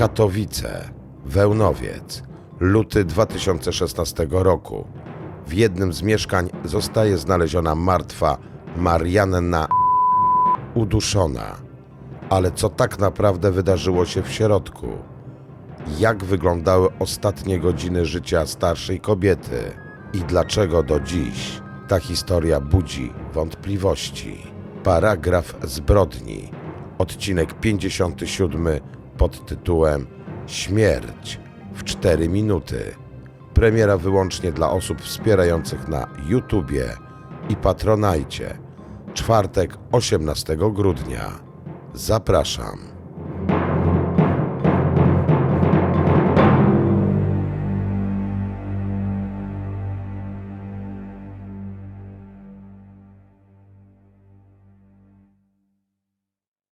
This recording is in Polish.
Katowice, Wełnowiec, luty 2016 roku. W jednym z mieszkań zostaje znaleziona martwa Marianna uduszona. Ale co tak naprawdę wydarzyło się w środku? Jak wyglądały ostatnie godziny życia starszej kobiety i dlaczego do dziś ta historia budzi wątpliwości? Paragraf zbrodni, odcinek 57 pod tytułem Śmierć w 4 minuty. Premiera wyłącznie dla osób wspierających na YouTubie i Patronajcie. Czwartek 18 grudnia. Zapraszam.